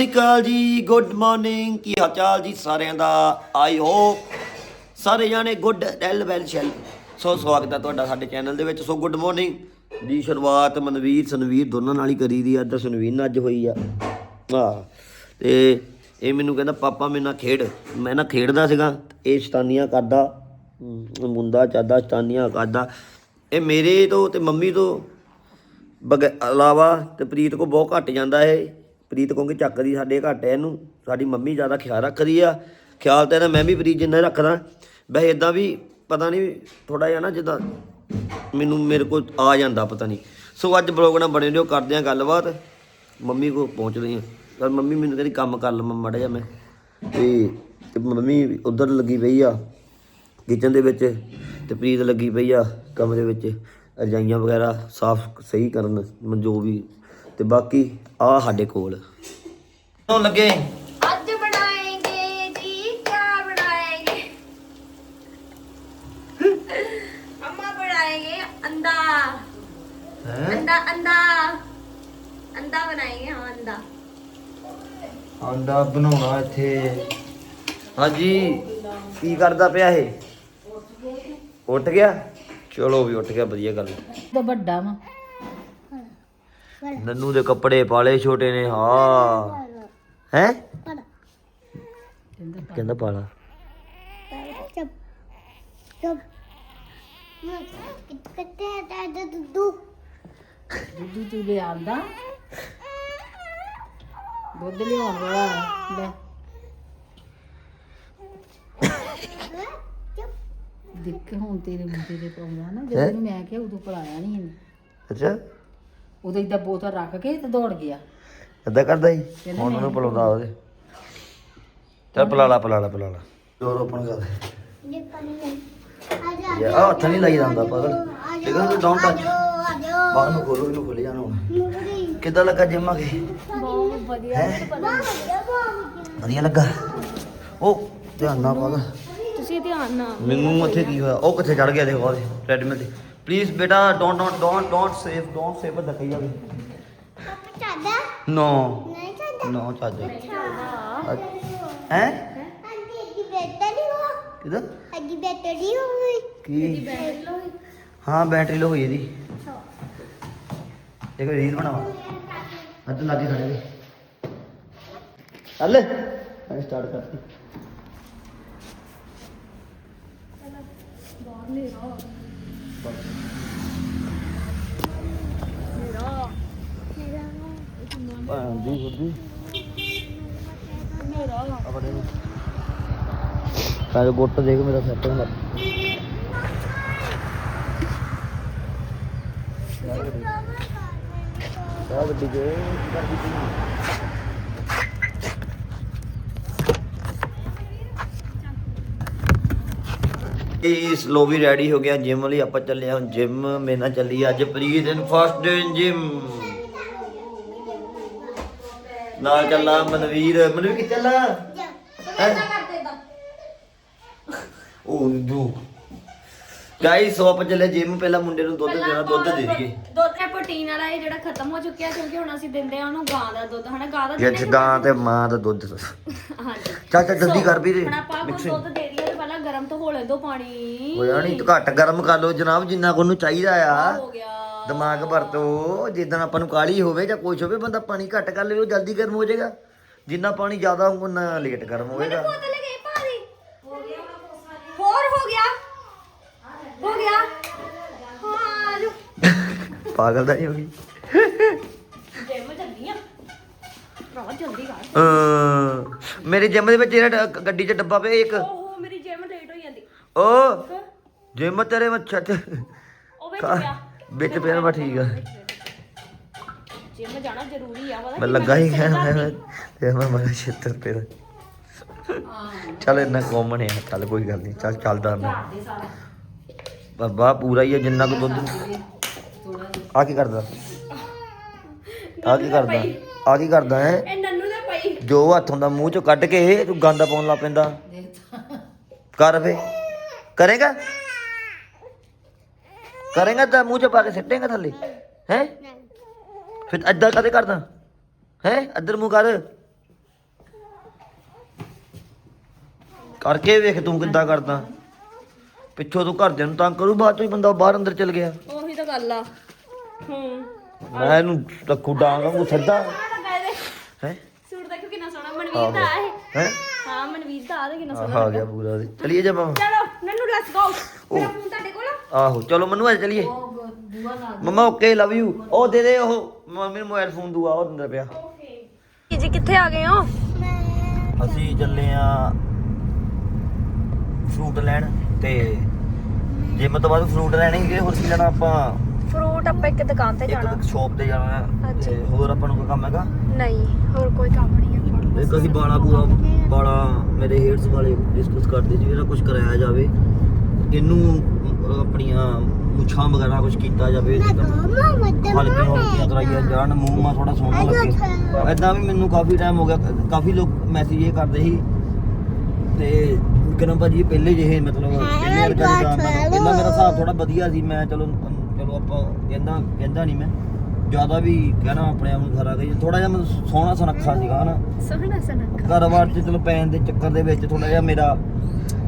ਸ਼੍ਰੀ ਅਕਾਲ ਜੀ good morning ਕੀ ਹਾਲ ਚਾਲ ਜੀ ਸਾਰਿਆਂ ਦਾ? ਆਈ ਹੋਪ ਸਾਰੇ ਜਾਣੇ ਗੁੱਡ ਐਲ ਵੈਲ ਸ਼ੈਲ ਸੋ ਸਵਾਗਤ ਹੈ ਤੁਹਾਡਾ ਸਾਡੇ ਚੈਨਲ ਦੇ ਵਿੱਚ। ਸੋ ਗੁੱਡ ਮਾਰਨਿੰਗ ਦੀ ਸ਼ੁਰੂਆਤ ਮਨਵੀਰ, ਸਨਵੀਰ ਦੋਨਾਂ ਨਾਲ ਹੀ ਕਰੀ ਦੀ ਆ। ਅੱਜ ਸਨਵੀਰ ਨਾਲ ਅੱਜ ਹੋਈ ਆ। ਆ ਤੇ ਇਹ ਮੈਨੂੰ ਕਹਿੰਦਾ, ਪਾਪਾ ਮੇਰੇ ਨਾਲ ਖੇਡ। ਮੈਂ ਨਾ ਖੇਡਦਾ ਸੀਗਾ। ਇਹ ਸ਼ਤਾਨੀਆਂ ਕਰਦਾ। ਮੁੰਡਾ ਚਾਦਾ ਸ਼ਤਾਨੀਆਂ ਕਰਦਾ। ਇਹ ਮੇਰੇ ਤੋਂ ਤੇ ਮੰਮੀ ਤੋਂ ਬਗ, ਇਲਾਵਾ ਤੇ ਪ੍ਰੀਤ ਕੋ ਬਹੁਤ ਘੱਟ ਜਾਂਦਾ ਹੈ ਪ੍ਰੀਤ ਕੋਲ ਚੱਕਦੀ ਸਾਡੇ ਘੱਟ ਹੈ ਇਹਨੂੰ, ਸਾਡੀ ਮੰਮੀ ਜ਼ਿਆਦਾ ਖਿਆਲ ਰੱਖਦੀ ਆ। ਖਿਆਲ ਤਾਂ ਇਹਦਾ ਮੈਂ ਵੀ ਪ੍ਰੀਤ ਜਿੰਨਾ ਹੀ ਰੱਖਦਾ। ਵੈਸੇ ਇਦਾਂ ਵੀ ਪਤਾ ਨਹੀਂ ਥੋੜਾ ਜਿਹਾ ਨਾ ਜਿੱਦਾਂ ਮੈਨੂੰ ਮੇਰੇ ਕੋਲ ਆ ਜਾਂਦਾ ਪਤਾ ਨਹੀਂ। ਸੋ ਅੱਜ ਬਲੌਗ ਨਾਲ ਬਣੇ ਰਹੋ, ਕਰਦੇ ਆ ਗੱਲਬਾਤ। ਮੰਮੀ ਕੋ ਰਹੀ ਆ ਪਰ ਮੰਮੀ ਮੈਨੂੰ ਕਹਿੰਦੀ ਕੰਮ ਕਰ ਲਵਾਂ ਮਾੜਾ ਜਿਹਾ ਮੈਂ। ਤੇ ਤੇ ਮੰਮੀ ਉਧਰ ਲੱਗੀ ਪਈ ਆ ਕਿਚਨ ਦੇ ਵਿੱਚ। ਤੇ ਪ੍ਰੀਤ ਲੱਗੀ ਪਈ ਆ ਕਮਰੇ ਵਿੱਚ, ਰਜਾਈਆਂ ਵਗੈਰਾ ਸਾਫ਼ ਸਹੀ ਕਰਨ, ਜੋ ਵੀ ਤੇ ਬਾਕੀ ਆ ਸਾਡੇ ਕੋਲ। ਹੁਣ ਲੱਗੇ? ਅੱਜ ਬਣਾਏਗੇ ਜੀ ਕਿਆ ਬਣਾਏਗੇ? ਅੰਮਾ ਬਣਾਏਗੇ ਅੰਡਾ। ਹੈ? ਅੰਡਾ ਅੰਡਾ। ਅੰਡਾ ਬਣਾਏਗੇ ਹਾਂ ਅੰਡਾ। ਆਂਡਾ ਬਣਾਉਣਾ ਇੱਥੇ। ਹਾਂਜੀ ਕੀ ਕਰਦਾ ਪਿਆ ਇਹ? ਉੱਠ ਗਿਆ। ਚਲੋ ਵੀ ਉੱਠ ਗਿਆ ਵਧੀਆ ਗੱਲ। ਤਾਂ ਵੱਡਾ ਵਾ। ਨੰਨੂ ਦੇ ਕੱਪੜੇ ਪਾਲੇ ਛੋਟੇ ਨੇ ਹਾਂ। ਹੈ? ਕਹਿੰਦਾ ਪਾਲਾ। ਦੁੱਧ ਤੂੰ ਲਿਆਂਦਾ ਦੁੱਧ ਲਿਆਉਣ ਵਾਲਾ ਲੈ। ਦੇਖ ਹੁਣ ਤੇਰੇ ਮੁੰਡੇ ਦੇ ਪਾਉਂਦਾ ਨਾ ਜਦੋਂ ਮੈਂ ਕਿਹਾ ਉਦੋਂ ਪਲਾਇਆ ਨਹੀਂ ਇਹਨੇ। ਅੱਛਾ। ਉਦੋਂ ਇਦਾਂ ਬੋਤਲ ਰੱਖ ਕੇ ਤੇ ਦੌੜ ਗਿਆ। ਏਦਾਂ ਕਰਦਾ ਸੀ? ਹੁਣ ਉਹਨੂੰ ਪਲਾਉਂਦਾ ਉਹਦੇ। ਚੱਲ ਪਲਾਲਾ ਪਲਾਲਾ ਪਲਾਲਾ ਡੋਰ ਓਪਨ ਕਰ ਦੇ। ਯਾ ਆਹ ਹੱਥ ਨਹੀਂ ਲਾਈ ਜਾਂਦਾ ਪਾਗਲ। ਲੇਕਿਨ ਤੂੰ ਡਾਊਨ ਟੱਚ ਬਾਹਰ ਨੂੰ ਖੋਲੋ ਇਹਨੂੰ ਖੁੱਲ ਜਾਣਾ ਹੁਣ। ਕਿੱਦਾਂ ਲੱਗਾ ਜਿਮ ਆ ਕੇ? ਬਹੁਤ ਵਧੀਆ ਲੱਗਾ। ਉਹ ਧਿਆਨ ਨਾਲ ਪਾਗਲ। ਤੁਸੀਂ ਧਿਆਨ ਨਾਲ। ਮੈਨੂੰ ਉੱਥੇ ਕੀ ਹੋਇਆ? ਉਹ ਕਿੱਥੇ ਚੜ ਗਿਆ ਦੇਖੋ ਉਹਦੇ ਟ੍ਰੈਡਮਿਲ ਤੇ। ਹੈ ਕਿਦਾਂ ਕੀ ਹਾਂ ਬੈਟਰੀ ਲੋ ਹੋਈ ਇਹਦੀ ਇੱਕ ਰੀਲ ਬਣਾਵਾ ਅੱਜ ਲਾਗੇ ਖੜੇ ਦੇ ਚੱਲ ਮੈਂ ਸਟਾਰਟ ਕਰਤੀ ਭਾਂਦੀ ਖੁੱਦੀ ਆਪਣੇ ਨੂੰ ਕਾਜ ਗੁੱਟ ਦੇਖ ਮੇਰਾ ਸੈੱਟ ਹੁੰਦਾ। ਆ ਵੱਡੀ ਜੇ ਕਰਦੀ ਇਸ ਲੋ ਵੀ ਰੈਡੀ ਹੋ ਗਿਆ ਜਿਮ ਲਈ ਆਪਾਂ ਚੱਲੇ ਹਾਂ ਜਿਮ ਮੇਰੇ ਨਾਲ ਚੱਲੀ ਅੱਜ ਪ੍ਰੀਤ ਇਨ ਫਸਟ ਡੇ ਇਨ ਜਿਮ ਨਾਲ ਚੱਲਾ ਮਨਵੀਰ ਮਨਵੀਰ ਕਿ ਚੱਲਾ? ਉਹ ਦੂ ਗਾਈਸ ਸੋ ਆਪਾਂ ਚੱਲੇ ਜਿਮ ਪਹਿਲਾਂ ਮੁੰਡੇ ਨੂੰ ਦੁੱਧ ਦੇਣਾ ਦੁੱਧ ਦੇ ਦਈਏ। ਦੁੱਧ ਹੈ ਪ੍ਰੋਟੀਨ ਵਾਲਾ ਇਹ ਜਿਹੜਾ ਖਤਮ ਹੋ ਚੁੱਕਿਆ ਕਿਉਂਕਿ ਹੁਣ ਅਸੀਂ ਦਿੰਦੇ ਆ ਉਹਨੂੰ ਗਾਂ ਦਾ ਦੁੱਧ। ਹਨਾ ਗਾਂ ਦਾ ਜੇ ਦਿੰਦੇ ਗਾਂ ਤੇ ਮਾਂ ਦਾ ਦੁੱਧ। ਹਾਂਜੀ। ਚੱਲ ਚੱਲ ਜਲਦੀ ਕਰ ਵੀ ਦੇ ਹੁਣ ਆਪਾਂ ਹੁਣ ਦੁੱਧ ਦੇ ਦਈਏ ਤੇ ਪਹਿਲਾਂ ਗਰਮ ਤੋਂ ਹੋ ਲੈਂਦੋ ਪਾਣੀ। ਹੋਇਆ ਨਹੀਂ ਘੱਟ ਗਰਮ ਕਰ ਲਓ ਜਨਾਬ ਜਿੰਨਾ ਕੋ ਨੂੰ ਚਾਹੀਦਾ ਆ। ਹੋ ਗਿਆ। ਦਿਮਾਗ ਵਰਤੋ ਜਿੱਦਾਂ ਆਪਾਂ ਨੂੰ ਕਾਲੀ ਹੋਵੇ ਜਾਂ ਕੁਛ ਹੋਵੇ ਬੰਦਾ ਪਾਣੀ ਘੱਟ ਕਰ ਲਵੇ ਉਹ ਜਲਦੀ ਗਰਮ ਹੋ ਜਾਏਗਾ। ਜਿੰਨਾ ਪਾਣੀ ਜ਼ਿਆਦਾ ਹੋਊਗਾ ਉਨਾ ਲੇਟ ਗਰਮ ਹੋਏਗਾ ਬੋਤਲ ਗਈ ਭਾਰੀ ਹੋ ਗਿਆ ਹੋਰ ਹੋ ਗਿਆ ਹੋ ਗਿਆ ਹਾਂ ਆਜੋ ਪਾਗਲ ਦਾ ਹੀ ਹੋ ਗਈ। ਜਿਮ ਚੱਲੀ ਆ। ਭਰਾ ਜਲਦੀ ਕਰ ਅਹ, ਮੇਰੇ ਜਿਮ ਦੇ ਵਿੱਚ ਜਿਹੜਾ ਡ- ਗੱਡੀ 'ਚ ਡੱਬਾ ਪਿਆ ਇੱਕ। ਓਹੋ ਮੇਰੀ ਜਿਮ ਲੇਟ ਹੋ ਜਾਂਦੀ। ਓ ਜਿਮ ਤੇਰੇ ਮੱਛਾ ਚ। ਉਹ ਵਿੱਚ ਪਿਆ। ਵਿੱਚ ਪਿਆ ਠੀਕ ਆ। ਜਿਮ ਜਾਣਾ ਜ਼ਰੂਰੀ ਆ ਪਤਾ ਮੈਂ ਲੱਗਾ ਹੀ ਹੈ ਮੈਂ ਤੇ ਮੈਂ ਮੈਂ ਛੇਤਰ ਰੁਪਏ ਦਾ ਚੱਲ ਇੰਨਾ ਕਾਮਨ ਹੈ ਚੱਲ ਕੋਈ ਗੱਲ ਨਹੀਂ ਚੱਲ ਚੱਲਦਾ ਮੈਂ। ਬਾਬਾ ਪੂਰਾ ਹੀ ਹੈ ਜਿੰਨਾ ਕੁ ਦੁੱਧ ਆ ਕੀ ਕਰਦਾ? ਆ ਕੀ ਕਰਦਾ? ਆ ਕੀ ਕਰਦਾ ਹੈ? ਇਹ ਨੰਨੂ ਦਾ ਪਈ ਜੋ ਹੱਥੋਂ ਦਾ ਮੂੰਹ ਚੋਂ ਕੱਢ ਕੇ ਤੂੰ ਗੰਦ ਪਾਉਣ ਲੱਗ ਪੈਂਦਾ। ਕਰ ਫੇ। ਕਰੇਗਾ? ਕਰੇਗਾ ਤਾਂ ਮੂੰਹ ਚ ਪਾ ਕੇ ਸਿੱਟੇਗਾ ਥੱਲੇ। ਹੈ? ਫਿਰ ਅੱਧਾ ਕਦੇ ਕਰਦਾ? ਹੈ? ਅੱਧਰ ਮੂੰਹ ਕਰ। ਕਰਕੇ ਵੇਖ ਤੂੰ ਕਿੱਦਾਂ ਕਰਦਾ। ਪਿੱਛੋਂ ਤੂੰ ਘਰਦਿਆਂ ਨੂੰ ਤੰਗ ਕਰੂ ਬਾਅਦ ਚੋਂ ਬੰਦਾ ਬਾਹਰ ਅੰਦਰ ਚੱਲ ਗਿਆ। ਉਹੀ ਤਾਂ ਗੱਲ ਆ। ਹੂੰ ਮੈਂ ਇਹਨੂੰ ਰੱਖੂ ਡਾਂਗਾ ਨੂੰ ਸਿੱਧਾ। ਹੈ ਸੂਟ ਦੇਖੋ ਕਿੰਨਾ ਸੋਹਣਾ ਮਨਵੀਰ ਦਾ ਹੈ ਹੈ? ਹਾਂ ਮਨਵੀਰ ਦਾ ਆ ਤੇ ਕਿੰਨਾ ਆ ਗਿਆ ਪੂਰਾ ਉਹਦੇ। ਚਲੀਏ ਜਾ ਮਾਮਾ ਚਲੋ ਨੰਨੂ ਲੈਟਸ ਗੋ ਮੇਰਾ ਫੋਨ ਤੁਹਾਡੇ ਕੋਲ ਆ? ਆਹੋ ਚਲੋ ਮਨੂੰ ਅੱਜ ਚਲੀਏ। ਮਮਾ ਓਕੇ ਲਵ ਯੂ ਉਹ ਦੇ ਦੇ ਉਹ। ਨੂੰ ਮੋਬਾਈਲ ਫੋਨ ਦੂਆ ਉਹ ਅੰਦਰ ਪਿਆ। ਜੀ ਕਿੱਥੇ ਆ ਗਏ ਹੋ? ਅਸੀਂ ਚੱਲੇ ਆ ਫਰੂਟ ਲੈਣ ਤੇ। ਜਿਮ ਤੋਂ ਬਾਅਦ ਫਰੂਟ ਲੈਣੇ ਹੋਰ ਕੀ ਲੈਣਾ ਆਪਾਂ? ਫਰੂਟ ਆਪਾਂ ਇੱਕ ਦੁਕਾਨ ਤੇ ਜਾਣਾ। ਇੱਕ ਸ਼ਾਪ ਤੇ ਜਾਣਾ ਹੈ। ਤੇ ਹੋਰ ਆਪਾਂ ਨੂੰ ਕੋਈ ਕੰਮ ਹੈਗਾ? ਨਹੀਂ ਹੋਰ ਕੋਈ ਕੰਮ ਨਹੀਂ ਹੈ। ਇੱਕ ਅਸੀਂ ਬਾਲਾ ਪੂਰਾ ਬਾਲਾ ਮੇਰੇ ਹੇਅਰਸ ਵਾਲੇ ਡਿਸਕਸ ਕਰਦੇ ਸੀ ਇਹਦਾ ਕੁਝ ਕਰਾਇਆ ਜਾਵੇ ਇਹਨੂੰ ਅਹ, ਆਪਣੀਆਂ ਮੁੱਛਾਂ ਵਗੈਰਾ ਕੁਝ ਕੀਤਾ ਜਾਵੇ ਹਲਕੀਆਂ ਹਲਕੀਆਂ ਕਰਾਈਆਂ ਜਾਣ ਮੂੰਹ ਮਾ ਥੋੜਾ ਸੋਹਣਾ ਲੱਗੇ। ਐਦਾਂ ਵੀ ਮੈਨੂੰ ਕਾਫੀ ਟਾਈਮ ਹੋ ਗਿਆ ਕਾਫੀ ਲੋਕ ਮੈਸੇਜ ਇਹ ਕਰਦੇ ਸੀ ਤੇ ਕਿਰਨ ਭਾਜੀ ਪਹਿਲੇ ਜਿਹੇ ਮਤਲਬ ਪਹਿਲੇ ਵਰਗਾ ਨਹੀਂ ਕੰਮ ਪਹਿਲਾਂ ਮੇਰਾ ਹਿਸਾਬ ਥੋੜਾ ਵਧੀਆ ਸੀ ਮੈਂ ਚਲੋ ਆਪਾਂ ਕਹਿੰਦਾ ਕਹਿੰਦਾ ਨਹੀਂ ਮੈਂ। ਜ਼ਿਆਦਾ ਵੀ ਕਹਿਣਾ ਆਪਣੇ ਆਪ ਨੂੰ ਖਰਾ ਗਈ ਥੋੜਾ ਜਿਹਾ ਮੈਂ ਸੋਹਣਾ ਸੁਨੱਖਾ ਸੀਗਾ ਹਨਾ। ਸੋਹਣਾ ਸੋਹਣਾ ਕਾਰੋਬਾਰ 'ਚ ਚਲੋ ਪੈਣ ਦੇ ਚੱਕਰ ਦੇ ਵਿੱਚ ਥੋੜਾ ਜਿਹਾ ਮੇਰਾ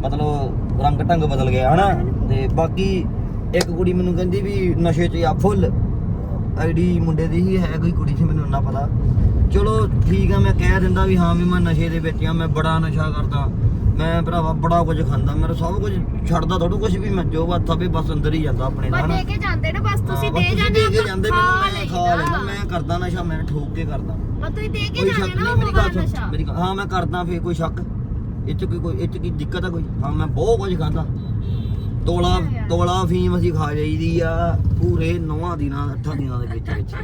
ਮਤਲਬ ਰੰਗ ਢੰਗ ਬਦਲ ਗਿਆ ਹਨਾ। ਤੇ ਬਾਕੀ ਇੱਕ ਕੁੜੀ ਮੈਨੂੰ ਕਹਿੰਦੀ ਵੀ ਨਸ਼ੇ 'ਚ ਆ ਫੁੱਲ। ਆਈਡੀ ਮੁੰਡੇ ਦੀ ਹੀ ਹੈ ਕੋਈ ਕੁੜੀ ਸੀ ਮੈਨੂੰ ਨਾ ਪਤਾ। ਚਲੋ ਠੀਕ ਆ ਮੈਂ ਕਹਿ ਦਿੰਦਾ ਵੀ ਹਾਂ ਵੀ ਮੈਂ ਨਸ਼ੇ ਦੇ ਵਿੱਚ ਆ ਮੈਂ ਬੜਾ ਨਸ਼ਾ ਕਰਦਾ। ਮੈਂ ਭਰਾਵਾ ਬੜਾ ਕੁਝ ਖਾਂਦਾ ਮੇਰਾ ਸਭ ਕੁਝ ਛੱਡਦਾ ਥੋੜਾ ਕੁਝ ਵੀ ਮੈਂ ਜੋ ਬਾਤ ਵੀ ਬਸ ਅੰਦਰ ਹੀ ਜਾਂਦਾ ਆਪਣੇ ਨਾਲ। ਦੇ ਕੇ ਜਾਂਦੇ ਨਾ ਬਸ ਤੁਸੀਂ ਹਾਂ, ਦੇ ਜਾਂਦੇ ਕੇ ਜਾਂਦੇ ਮੈਨੂੰ ਖਾ ਲੈਂਦਾ ਮੈਂ ਕਰਦਾ ਨਸ਼ਾ ਮੈਂ ਠੋਕ ਕੇ ਕਰਦਾ। ਪਰ ਤੁਸੀਂ ਦੇ ਕੇ ਕੋਈ ਜਾਂਦੇ ਸ਼ੱਕ ਨਾ ਨਹੀਂ ਮੇਰੀ ਗੱਲ ਸੁਣ ਨਸ਼ਾ। ਮੇਰੀ ਗੱਲ- ਹਾਂ ਮੈਂ ਕਰਦਾ ਫੇਰ ਕੋਈ ਸ਼ੱਕ। ਇਹ ਚ ਕੋਈ ਕੋਈ ਇਹ ਚ ਕੀ ਦਿੱਕਤ ਆ ਕੋਈ? ਹਾਂ ਮੈਂ ਬਹੁਤ ਕੁਝ ਖਾਂਦਾ। ਤੋਲਾ ਤੋਲਾ ਫੀਮ ਅਸੀਂ ਖਾ ਜਾਈਦੀ ਆ। ਪੂਰੇ ਨੌਵਾਂ ਦਿਨਾਂ ਅੱਠਾਂ ਦਿਨਾਂ ਦੇ ਵਿੱਚ ਵਿੱਚ।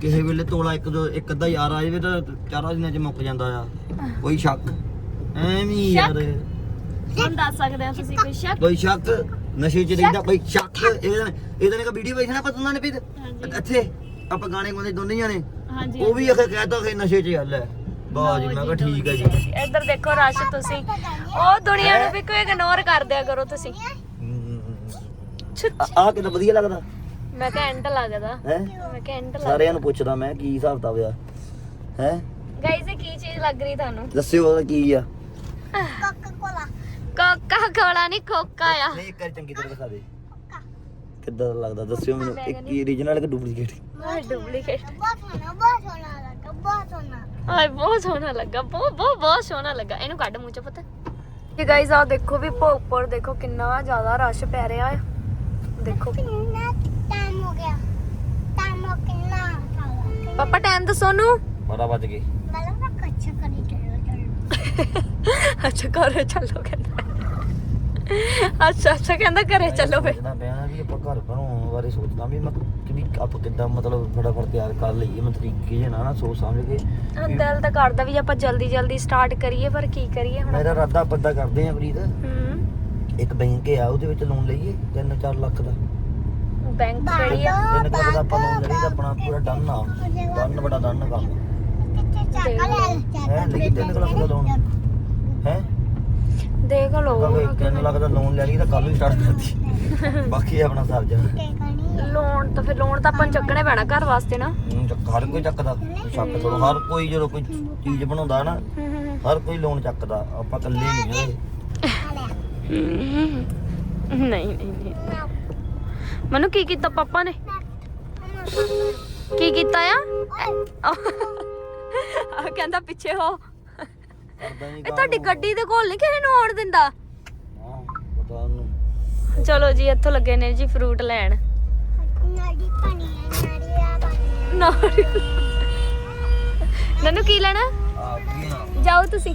ਕਿਸੇ ਵੇਲੇ ਤੋਲਾ ਇੱਕ ਦੋ ਇੱਕ ਅੱਧਾ ਯਾਰ ਆ ਜਾਵੇ ਤਾਂ ਚਾਰਾਂ ਦਿਨਾਂ ਚ ਮੁੱਕ ਜਾਂਦਾ ਆ। ਕੋਈ ਸ਼ੱਕ। ਐਵੇਂ ਹੀ ਯਾਰ। ਹੁਣ ਦੱਸ ਸਕਦੇ ਤੁਸੀਂ ਕੋਈ ਸ਼ੱਕ? ਕੋਈ ਸ਼ੱਕ? ਨਸ਼ੇ ਚ ਰਹਿੰਦਾ ਕੋਈ ਸ਼ੱਕ? ਇਹਦਾ ਇਹਦਾ ਨੇ ਕਾ ਵੀਡੀਓ ਵੇਖਣਾ ਪਤਾ ਉਹਨਾਂ ਨੇ ਵੀ ਇੱਥੇ ਆਪਾਂ ਗਾਣੇ ਗਾਉਂਦੇ ਦੋਨੇ ਜਾਣੇ। ਹਾਂਜੀ ਉਹ ਵੀ ਅਖੇ ਕਹਿਤਾ ਕਿ ਨਸ਼ੇ 'ਚ ਹੱਲ ਹੈ। ਵਾਹ ਜੀ ਮੈਂ ਕਿਹਾ ਠੀਕ ਹੈ ਜੀ ਇੱਧਰ ਦੇਖੋ ਰਸ਼ ਤੁਸੀਂ। ਉਹ ਦੁਨੀਆ ਨੂੰ ਵੀ ਕੋਈ ਇਗਨੋਰ ਕਰ ਦਿਆ ਕਰੋ ਤੁਸੀਂ। ਆ ਕਿੰਨਾ ਵਧੀਆ ਲੱਗਦਾ। ਮੈਂ ਕਿਹਾ ਐਂਡ ਲੱਗਦਾ। ਹੈ? ਮੈਂ ਕਿਹਾ ਐਂਡ ਲੱਗ ਸਾਰਿਆਂ ਨੂੰ ਪੁੱਛਦਾ ਮੈਂ ਕੀ ਹਿਸਾਬ ਕਿਤਾਬ ਆ। ਹੈ? ਗਾਈਜ਼ ਇਹ ਕੀ ਚੀਜ਼ ਲੱਗ ਰਹੀ ਤੁਹਾਨੂੰ? ਦੱਸਿਓ ਉਹਦਾ ਕੀ ਆ। ਕੋਕਾ ਕੋਲਾ ਨਹੀਂ ਕੋਕਾ ਆ। ਨਹੀਂ ਇੱਕ ਵਾਰ ਚੰਗੀ ਤਰ੍ਹਾਂ ਦਿਖਾ ਦੇ। ਕਿੱਦਾਂ ਲੱਗਦਾ? ਦੱਸਿਓ ਮੈਨੂੰ। ਇੱਕ ਕੀ origignal ਕਿ ਡੁਪਲੀਕੇਟ ਡੁਪਲੀਕੇਟ ਆਏ ਬਹੁਤ ਸੋਹਣਾ ਲੱਗਾ ਬਹੁਤ ਬਹੁਤ ਬਹੁਤ ਸੋਹਣਾ ਲੱਗਾ। ਇਹਨੂੰ ਕੱਢ ਮੂੰਹ ਚੋਂ ਪਤਾ। ਇਹ ਗਾਈਜ਼ ਆ ਦੇਖੋ ਵੀ ਭੋਗਪੁਰ ਦੇਖੋ ਕਿੰਨਾ ਜ਼ਿਆਦਾ ਰਸ਼ ਪੈ ਰਿਹਾ ਆ। ਦੇਖੋ। ਪਾਪਾ ਟਾਈਮ ਦੱਸੋ ਨੂੰ 12 ਵੱਜ ਗਏ। ਅੱਛਾ ਘਰੇ ਚੱਲੋ ਕਹਿੰਦਾ। ਅੱਛਾ ਅੱਛਾ ਕਹਿੰਦਾ ਘਰੇ ਚੱਲੋ ਫੇ ਸੋਚਦਾ ਪਿਆ ਵੀ ਆਪਾਂ ਘਰ ਬਣਾਉਣ ਬਾਰੇ ਸੋਚਦਾ ਵੀ ਮੈਂ ਕਿ ਵੀ ਆਪਾਂ ਕਿੱਦਾਂ ਮਤਲਬ ਫਟਾਫਟ ਤਿਆਰ ਕਰ ਲਈਏ ਮੈਂ ਤਰੀਕੇ ਜਿਹੇ ਨਾਲ ਨਾ ਸੋਚ ਸਮਝ ਕੇ ਦਿਲ ਤਾਂ ਕਰਦਾ ਵੀ ਆਪਾਂ ਜਲਦੀ ਜਲਦੀ ਸਟਾਰਟ ਕਰੀਏ ਪਰ ਕੀ ਕਰੀਏ ਹੁਣ? ਮੇਰਾ ਇਰਾਦਾ ਬੰਦਾ ਕਰਦੇ ਆ ਪ੍ਰੀਤ। ਹੂੰ। ਇੱਕ ਬੈਂਕ ਆ ਉਹਦੇ ਵਿੱਚ ਲੋਨ ਲਈਏ 3-4 ਲੱਖ ਦਾ। ਬੈਂਕ ਕਿਹੜੀ ਆ? ਤਿੰਨ ਕੁ ਲੱਖ ਦਾ ਆਪਾਂ ਲੋਨ ਲਈਏ ਤਾਂ ਆਪਣਾ ਪੂਰਾ ਡਨ ਆ। ਡਨ ਬੜਾ ਡਨ ਕੰਮ ਹੈ ਲਈਏ 3 ਲੱਖ ਦਾ ਲੋਨ ਹੈ? ਦੇਖ ਲਓ। ਕਵੇ 3 ਲੱਖ ਦਾ ਲੋਨ ਲੈ ਲਈ ਤਾਂ ਕੱਲ ਹੀ ਸਟਾਰਟ ਕਰਦੀ ਬਾਕੀ ਆਪਣਾ ਸਰ ਜਾ ਲੋਨ ਤਾਂ ਫਿਰ ਲੋਨ ਤਾਂ ਆਪਾਂ ਨੂੰ ਚੱਕਣੇ ਪੈਣਾ ਘਰ ਵਾਸਤੇ ਨਾ। ਚੱਕ- ਹਰ ਕੋਈ ਚੱਕਦਾ। ਸ਼ੱਕ ਕਰੋ ਹਰ ਕੋਈ ਜਦੋਂ ਕੋਈ ਚੀਜ਼ ਬਣਾਉਂਦਾ ਨਾ ਹਰ ਕੋਈ ਲੋਨ ਚੱਕਦਾ। ਆਪਾਂ ਇਕੱਲੇ ਨਹੀਂ ਹੋਏ ਨਹੀਂ ਨਹੀਂ ਨਹੀਂ। ਮਨੂੰ ਕੀ ਕੀਤਾ ਪਾਪਾ ਨੇ? ਕੀ ਕੀਤਾ ਆ? ਆ ਕਹਿੰਦਾ ਪਿੱਛੇ ਹੋ। ਇਹ ਤੁਹਾਡੀ ਗੱਡੀ ਦੇ ਕੋਲ ਨਹੀਂ ਕਿਸੇ ਨੂੰ ਆਉਣ ਦਿੰਦਾ? ਚਲੋ ਜੀ ਇੱਥੋਂ ਲੱਗੇ ਨੇ ਜੀ ਫਰੂਟ ਲੈਣ। ਨਾਰੀਅਲ। ਨਨੂ ਕੀ ਲੈਣਾ? ਜਾਓ ਤੁਸੀਂ।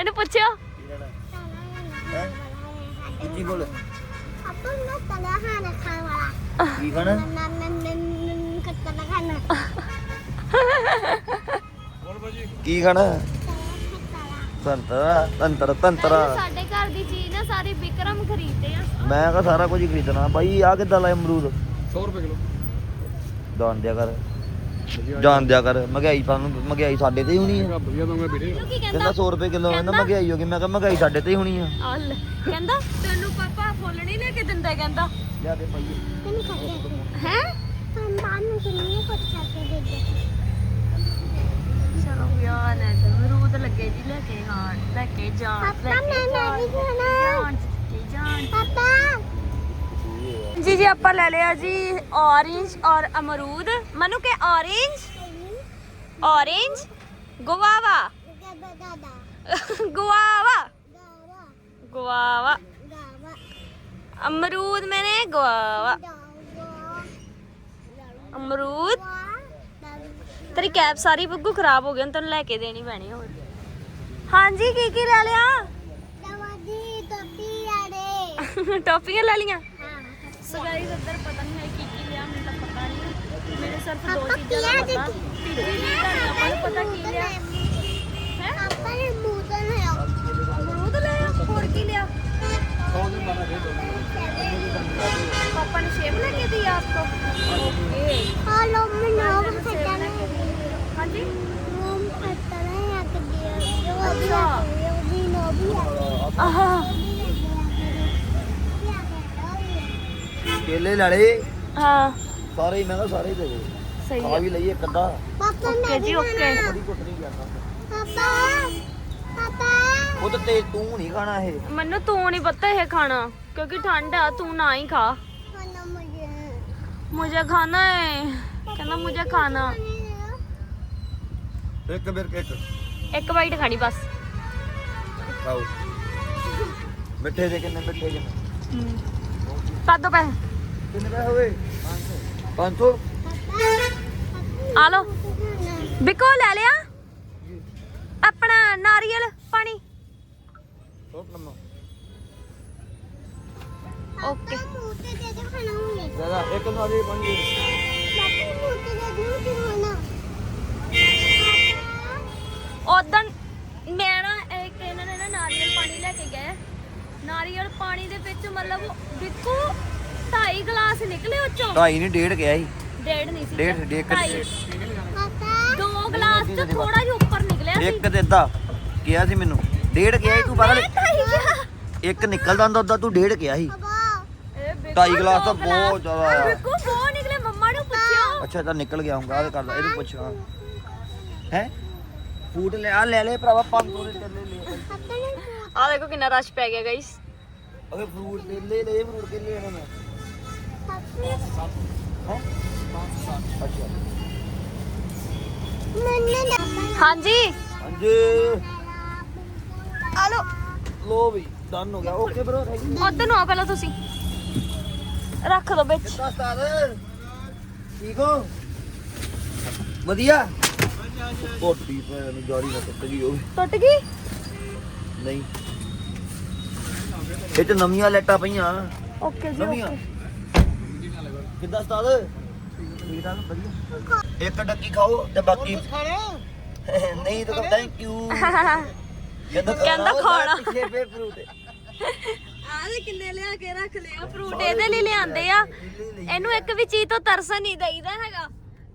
ਇਹਨੂੰ ਪੁੱਛਿਓ। ਕੀ ਬੋਲ? ਕੀ ਖਾਣਾ? ਕੀ ਖਾਣਾ? ਸੰਤਰਾ ਸੰਤਰਾ ਸੰਤਰਾ ਸਾਡੇ ਘਰ ਦੀ ਚੀਜ਼ ਨਾ ਸਾਰੀ ਵਿਕਰਮ ਖਰੀਦਦੇ ਆ। ਮੈਂ ਕਹਾ ਸਾਰਾ ਕੁਝ ਖਰੀਦਣਾ। ਬਾਈ ਆ ਕਿੱਦਾਂ ਲਾਇਆ ਅਮਰੂਦ? 100 ਰੁਪਏ ਕਿਲੋ। ਜਾਣ ਦਿਆ ਕਰ। ਜਾਣ ਦਿਆ ਕਰ ਮਹਿੰਗਾਈ ਸਾਨੂੰ ਮਹਿੰਗਾਈ ਸਾਡੇ ਤੇ ਹੀ ਹੋਣੀ ਆ। ਵਧੀਆ ਦਊਂਗਾ ਵੀਰੇ। ਤੂੰ ਕੀ ਕਹਿੰਦਾ ਕਹਿੰਦਾ 100 ਰੁਪਏ ਕਿਲੋ ਕਹਿੰਦਾ ਮਹਿੰਗਾਈ ਹੋ ਗਈ ਮੈਂ ਕਿਹਾ ਮਹਿੰਗਾਈ ਸਾਡੇ ਤੇ ਹੀ ਹੋਣੀ ਆ। ਕਹਿੰਦਾ ਤੈਨੂੰ ਪਾਪਾ ਫੁੱਲ ਨਹੀਂ ਲੈ ਕੇ ਦਿੰਦਾ ਕਹਿੰਦਾ। ਲਿਆ ਦੇ ਪਾਈਏ ਹੈ? ਚਲੋ ਯਾਰ ਨਾ ਅਮਰੂਦ ਲੱਗੇ ਜੀ ਲੈ ਕੇ ਖਾਣ ਲੈ ਕੇ ਜਾਣ ਲੈ ਕੇ ਜਾਣ ਜਾਣ। ਜੀ ਜੀ ਆਪਾਂ ਲੈ ਲਿਆ ਜੀ ਔਰੇਂਜ ਔਰ ਅਮਰੂਦ। ਮਨੂ ਕੇ orange orange guava. Guava. Guava. ਅਮਰੂਦ ਮੈਨੇ ਗੁਆਵਾ। ਅਮਰੂਦ? ਤੇਰੀ ਕੈਪ ਸਾਰੀ ਬੱਗੂ ਖਰਾਬ ਹੋ ਗਈ ਤੈਨੂੰ ਲੈ ਕੇ ਦੇਣੀ ਪੈਣੀ ਹੋਰ। ਹਾਂਜੀ ਕੀ ਕੀ ਲੈ ਲਿਆ? ਟੋਪੀਆਂ ਲੈ ਲੀਆਂ ਸੋ ਗਾਇਸ ਅੰਦਰ ਪਤਾ ਨਹੀਂ ਹੈ ਕੀ ਕੀ ਲਿਆ ਮੈਨੂੰ ਤਾਂ ਪਤਾ ਨਹੀਂ। ਮੇਰੇ ਸਿਰਫ ਦੋ ਚੀਜ਼ਾਂ ਦਾ ਪਤਾ। ਤੀਜੀ ਵੀ ਤਾਂ ਨਹੀਂ ਆਪਾਂ ਨੂੰ ਪਤਾ ਕੀ ਲਿਆ। ਹੈ? ਆਪਾਂ ਨੇ ਮੂਦ ਲਿਆ ਮੂਦ ਲਿਆ ਹੋਰ ਕੀ ਲਿਆ? ਪਾਪਾ ਨੇ ਸ਼ੇਪ ਲੈ ਕੇ ਦੀ ਆਪਕੋ ਇਹ ਹਾਂ ਲੋ ਮੈਂ ਨਾਮ ਖੱਟਾ ਨਾ ਹਾਂਜੀ? ਨਾਮ ਖੱਟਾ ਨਾ ਆ ਕੇ ਦਿਆ ਜੋ ਵੀ ਨਾ ਵੀ ਆਹ। ਕੇਲੇ ਲੈ ਲਏ। ਹਾਂ। ਸਾਰੇ ਹੀ, ਮੈਂ ਕਿਹਾ ਸਾਰੇ ਹੀ ਦੇ ਦੇ। ਸਹੀ ਖਾ ਹੈ ਵੀ ਲਈਏ ਕੱਦਾ ਪਾਪਾ ਓਕੇ ਮੈਂ ਜੀ ਵੀ ਓਕੇ। ਕਦੀ ਕੁੱਟ ਨਹੀਂ ਜਾਂਦਾ ਪਾਪਾ ਪਾਪਾ। ਉਹ ਤਾਂ ਤੇ ਤੂੰ ਨਹੀਂ ਖਾਣਾ ਇਹ। ਮੈਨੂੰ ਤੂੰ ਨਹੀਂ ਪਤਾ ਇਹ ਖਾਣਾ ਕਿਉਂਕਿ ਠੰਡ ਆ ਤੂੰ ਨਾ ਹੀ ਖਾ। ਖਾਣਾ ਮੁਝੇ। ਮੁਝੇ ਖਾਣਾ ਹੈ ਕਹਿੰਦਾ ਮੁਝੇ ਖਾਣਾ। ਇੱਕ ਮਿਰਕ ਇੱਕ। ਇੱਕ ਬਾਈਟ ਖਾਣੀ ਬਸ। ਖਾਓ। ਮਿੱਠੇ ਦੇ ਕਿੰਨੇ ਮਿੱਠੇ ਕਿੰਨੇ? ਪਾ ਦੋ ਪੈਸੇ ਕਿੰਨੇ ਪੈਸੇ ਹੋਵੇ 500 500 ਆ ਲੋ ਬਿਕੋ ਲੈ ਲਿਆ। ਆਪਣਾ ਨਾਰੀਅਲ ਪਾਣੀ। ਓਕੇ। ਦਾਦਾ ਇੱਕ ਨਾਰੀਅਲ ਪਾਣੀ ਉਦੋਂ ਮੈਂ ਨਾ ਇੱਕ ਇਹਨਾਂ ਨੇ ਨਾ ਨਾਰੀਅਲ ਪਾਣੀ ਲੈ ਕੇ ਗਏ। ਨਾਰੀਅਲ ਪਾਣੀ ਦੇ ਵਿੱਚ ਮਤਲਬ ਬਿਕੋ ਢਾਈ ਗਲਾਸ ਨਿਕਲੇ ਉਹ ਚੋਂ ਢਾਈ ਨਹੀਂ ਡੇਢ ਗਿਆ ਸੀ। ਡੇਢ ਨਹੀਂ ਸੀ ਡੇਢ ਡੇਢ ਢਾਈ। ਦੋ ਗਲਾਸ ਚ ਥੋੜਾ ਜਿਹਾ ਉੱਪਰ ਨਿਕਲਿਆ ਸੀ। ਇੱਕ ਤੇ ਅੱਧਾ ਕਿਹਾ ਸੀ ਮੈਨੂੰ। ਡੇਢ ਗਿਆ ਸੀ ਤੂੰ ਪਾਗਲ ਮੈਂ ਢਾਈ ਕਿਹਾ ਇੱਕ ਨਿਕਲਦਾ ਹੁੰਦਾ ਉਦਾਂ ਤੂੰ ਡੇਢ ਗਿਆ ਸੀ। ਇਹ ਬਿੱਕੂ ਢਾਈ ਗਲਾਸ ਤਾਂ ਦੋ ਬਹੁਤ ਜ਼ਿਆਦਾ ਆ। ਬਿੱਕੂ ਬਹੁਤ ਨਿਕਲੇ ਮੰਮਾ ਨੂੰ ਪੁੱਛਿਓ। ਅੱਛਾ ਤਾਂ ਨਿਕਲ ਗਿਆ ਹੂੰਗਾ ਇਹ ਕਰਦਾ ਇਹਨੂੰ ਪੁੱਛ ਹੈ? ਫੂਡ ਲੈ ਆ ਲੈ ਲੈ ਭਰਾਵਾ 500 ਦੇ ਚੱਲੇ ਲੈ। ਆ ਦੇਖੋ ਕਿੰਨਾ ਰਸ਼ ਪੈ ਗਿਆ ਗਾਇਸ ਅਗੇ ਫਰੂਟ ਲੈ ਲੈ ਲੈ ਫਰੂਟ ਕੇ ਲੈ ਆਣਾ ਮੈਂ ਹਾਂਜੀ। ਹਾਂਜੀ। ਆ ਲੋ ਲੋ ਵੀ ਡਨ ਹੋ ਗਿਆ। ਓਕੇ ਬ్రో ਥੈਂਕ ਯੂ ਉਧਰ ਨੂੰ ਆ ਪਹਿਲਾਂ ਤੁਸੀਂ। ਰੱਖ ਦੋ ਵਿੱਚ। ਕਿੱਦਾਂ ਉਸਤਾਦ ਠੀਕ ਹੋ? ਵਧੀਆ? ਕੋਟੀ ਪੈ ਨੂੰ ਜਾਰੀ ਨਾ ਟੁੱਟ ਗਈ ਹੋਵੇ ਟੁੱਟ ਗਈ? ਨਹੀਂ। ਇਹ ਤੇ ਨਵੀਆਂ ਲੈਟਾਂ ਪਈਆਂ। ਓਕੇ ਜੀ ਨਵੀਆਂ। ਓਕੇ ਕਿੱਦਾਂ ਉਸਤਾਦ? ਠੀਕ ਠਾਕ ਵਧੀਆ। ਇੱਕ ਡੱਕੀ ਖਾਓ ਤੇ ਬਾਕੀ ਨਹੀਂ ਤਾਂ ਥੈਂਕ ਯੂ ਕਹਿੰਦਾ ਕਹਿੰਦਾ ਖਾਣਾ। ਪਿੱਛੇ ਫੇਰ ਫਰੂਟ। ਆਹ ਕਿੰਨੇ ਲਿਆ ਕੇ ਰੱਖ ਲਿਆ ਫਰੂਟ ਇਹਦੇ ਲਈ ਲਿਆਂਦੇ ਆ। ਇਹਨੂੰ ਇੱਕ ਵੀ ਚੀਜ਼ ਤੋਂ ਤਰਸ ਨਹੀਂ ਦਈਦਾ ਹੈਗਾ।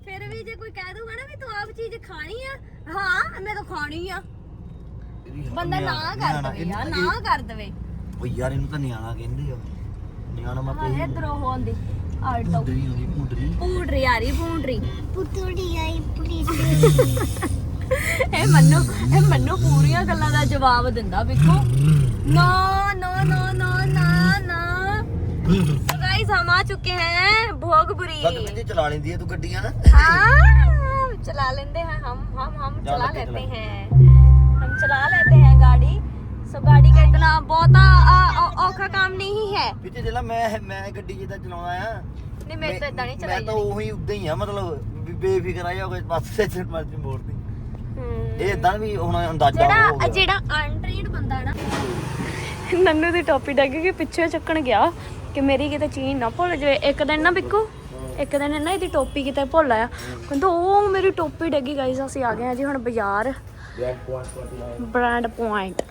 ਫਿਰ ਵੀ ਜੇ ਕੋਈ ਕਹਿ ਦੂਗਾ ਨਾ ਵੀ ਤੂੰ ਆਪ ਚੀਜ਼ ਖਾਣੀ ਆ ਹਾਂ ਮੈਂ ਤਾਂ ਖਾਣੀ ਆ। ਬੰਦਾ ਨਾ ਕਰ ਦਵੇ ਯਾਰ ਨਾ ਕਰ ਦਵੇ। ਉਹ ਯਾਰ ਇਹਨੂੰ ਤਾਂ ਨਿਆਣਾ ਕਹਿੰਦੇ ਆ। ਨਿਆਣਾ ਮੈਂ ਹਾਂ ਇਧਰ ਉਹ ਆਉਂਦੀ। ਆਲਟੋ ਪੁੱਡਰੀ ਹੋਣੀ ਪੁੱਡਰੀ ਪੂਡਰੀ ਆ ਰਹੀ ਪੂਡਰੀ ਇਹ ਮੰਨੂ ਇਹ ਮੰਨੂ ਪੂਰੀਆਂ ਗੱਲਾਂ ਦਾ ਜਵਾਬ ਦਿੰਦਾ ਵੇਖੋ ਨਾ ਨਾ ਨਾ ਨਾ ਨਾ ਨਾ तो गाइस हम आ चुके हैं भोगपुरी ਸੱਤ ਮਿੰਟ ਚਲਾ ਲੈਂਦੀ ਹੈ ਤੂੰ ਗੱਡੀਆਂ ਨਾ हाँ चला लेते हैं हम हम हम जा चला लगे लेते चला। हैं हम चला लेते हैं गाड़ी ਸੋ ਗਾੜੀ ਦਾ ਬਹੁਤਾ ਔਖਾ ਕੰਮ ਨਹੀਂ ਹੈ ਵਿੱਚ ਜਿਹੜਾ ਮੈਂ ਮੈਂ ਗੱਡੀ ਜਿੱਦਾਂ ਚਲਾਉਂਦਾ ਆ ਨਹੀਂ ਮੈਂ ਤਾਂ ਇਦਾਂ ਨਹੀਂ ਮੈਂ ਤਾਂ ਉਹੀ ਉਦਾਂ ਹੀ ਆ ਮਤਲਬ ਬੇਫਿਕਰ ਆ ਜਾਓਗੇ ਬਸ ਤੇ ਸਿਰ ਮਰਜ਼ੀ ਮੋੜਦੀ ਇਹ ਇਦਾਂ ਵੀ ਹੁਣ ਅੰਦਾਜ਼ਾ ਜਿਹੜਾ ਜਿਹੜਾ ਅਨਟ੍ਰੇਨਡ ਬੰਦਾ ਨਾ ਨੰਨੂ ਦੀ ਟੋਪੀ ਡੱਗ ਕੇ ਪਿੱਛੇ ਚੱਕਣ ਗਿਆ ਕਿ ਮੇਰੀ ਕਿਤੇ ਚੀਨ ਨਾ ਭੁੱਲ ਜਾਵੇ ਇੱਕ ਦਿਨ ਨਾ ਬਿੱਕੂ ਇੱਕ ਦਿਨ ਨਾ ਇਹਦੀ ਟੋਪੀ ਕਿਤੇ ਭੁੱਲ ਆਇਆ ਕਹਿੰਦਾ ਉਹ ਮੇਰੀ ਟੋਪੀ ਡੱਗੀ ਗਾਈਸ ਅਸੀਂ ਆ ਗਏ ਹਾਂ ਜੀ ਹੁਣ ਬਾਜ਼ਾਰ brand brand point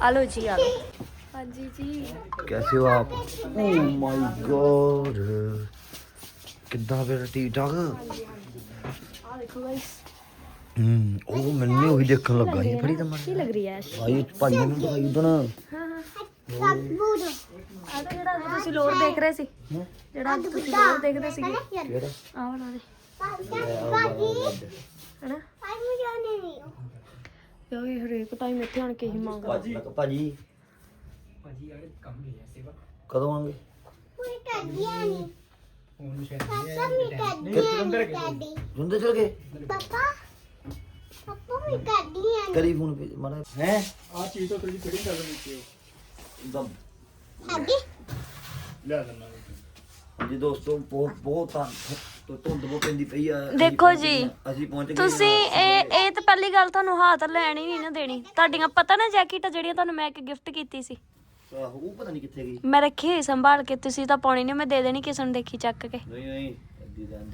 ਆਲੋ ਜੀ ਆਲੋ ਹਾਂਜੀ ਜੀ कैसे हो आप ओह माय गॉड ਕਿੱਦਾਂ ਫਿਰ ਠੀਕ ਠਾਕ ਆ ਦੇਖੋ ਗਾਈਸ ਹੂੰ ਉਹ ਮੈਨੂੰ ਉਹੀ ਦੇਖਣ ਲੱਗਾ ਸੀ ਫੜੀ ਤਾਂ ਮੈਂ ਕੀ ਲੱਗ ਰਹੀ ਹੈ ਭਾਈ ਭਾਈ ਨੂੰ ਦਿਖਾਈ ਉਦੋਂ ਹਾਂ ਹਾਂ ਆ ਤਾਂ ਜਿਹੜਾ ਤੁਸੀਂ ਲੋਰ ਦੇਖ ਰਹੇ ਸੀ ਜਿਹੜਾ ਤੁਸੀਂ ਲੋਰ ਦੇਖਦੇ ਸੀ ਕਿਹੜਾ ਆਹ ਵਾਲਾ ਦੇ ਹਨਾ ਯਾਰ ਇਹ ਹਰੇਕ ਟਾਈਮ ਇੱਥੇ ਆਣ ਕੇ ਹੀ ਮੰਗਦਾ ਭਾਜੀ। ਭਾਜੀ। ਕਦੋਂ ਆਉਂਗੇ ਜੁੰਦੇ ਚਲ ਗਏ? ਕਰੀ ਫੋਨ ਪੇ ਮਾਰਾ ਹੈ? ਆ ਚੀਜ਼ ਤੋਂ ਥੋੜੀ ਫਿਟਿੰਗ ਕਰ ਦੇਣੀ ਚਾਹੀਏ ਦਮ। ਲਿਆ ਦਿੰਦਾ ਜੀ ਦੋਸਤੋ ਬਹੁਤ ਬਹੁਤ ਤਾਂ ਧੁੰਦ ਬਹੁਤ ਪੈਂਦੀ ਪਈ ਆ ਅਸੀਂ ਦੇਖੋ ਪਹੁੰਚ ਜੀ, ਗਏ ਆ, ਅਸੀਂ ਪਹੁੰਚ ਗਏ ਤੁਸੀਂ ਇਹ ਇਹ ਤਾਂ ਪਹਿਲੀ ਗੱਲ ਤੁਹਾਨੂੰ ਹੱਥ ਲੈਣੀ ਨਹੀਂ ਨਾ ਦੇਣੀ। ਤੁਹਾਡੀਆਂ ਪਤਾ ਨਾ ਜੈਕਟ ਜਿਹੜੀਆਂ ਤੁਹਾਨੂੰ ਮੈਂ ਇੱਕ ਗਿਫਟ ਕੀਤੀ ਸੀ। ਆਹੋ, ਉਹ ਪਤਾ ਨਹੀਂ ਕਿੱਥੇ ਗਈ। ਮੈਂ ਰੱਖੀ ਹੋਈ ਸੰਭਾਲ ਕੇ ਤੁਸੀਂ ਤਾਂ ਪਾਉਣੀ ਨਹੀਂ ਮੈਂ ਦੇ ਦੇਣੀ ਕਿਸੇ ਨੂੰ ਦੇਖੀ ਚੱਕ ਕੇ। ਨਹੀਂ ਨਹੀਂ